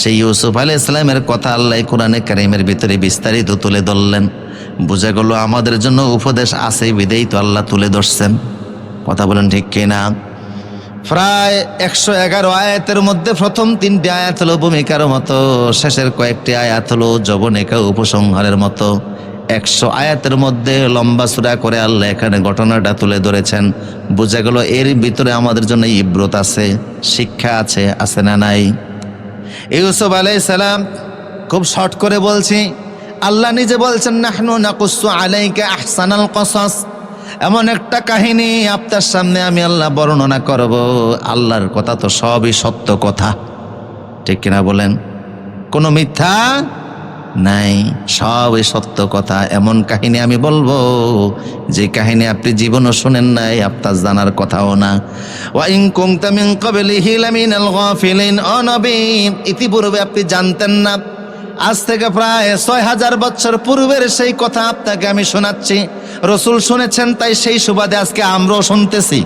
সেই ইউসুফ আলী ইসলামের কথা আল্লাহ কোরআনে কারিমের ভিতরে বিস্তারিত তুলে ধরলেন। বোঝা গেল আমাদের জন্য উপদেশ আছে, বিদেই তো আল্লাহ তুলে ধরছেন। কথা বলেন ঠিক কিনা? প্রায় একশো এগারো আয়াতের মধ্যে প্রথম তিনটি আয়াত হলো ভূমিকার মতো, শেষের কয়েকটি আয়াত হলো যবনিকা উপসংহারের মতো। একশো আয়াতের মধ্যে লম্বা সুরা করে আল্লাহ এখানে ঘটনাটা তুলে ধরেছেন। বোঝা গেল এর ভিতরে আমাদের জন্য ইব্রত আছে, শিক্ষা আছে আছে না নাই? ইউসুফ আলাই সালাম খুব শর্ট করে বলছি, আল্লাহ নিজে বলছেন, নাহনু নাকুসু আলাইকা আহসানাল কসাস। এমন একটা কাহিনী আপনার সামনে আমি আল্লাহ বর্ণনা করব। আল্লাহর কথা তো সবই সত্য কথা। ঠিক কিনা বলেন? কোনো মিথ্যা নাই, সবই সত্য কথা। এমন কাহিনী আমি বলব, যে কাহিনী আপনি জীবনও শুনেন নাই, আপনার জানার কথাও না। ওয়াইন কুমতা মিন ক্বাবলিহি লামিনাল গাফিলিন, ও ইতিপূর্বে আপনি জানতেন না। আজ থেকে প্রায় ছয় হাজার বছর পূর্বের সেই কথা আপনাকে আমি শোনাচ্ছি। রসুল শুনেছেন, তাই সেই সুবাদে আজকে আমরাও শুনতেছি।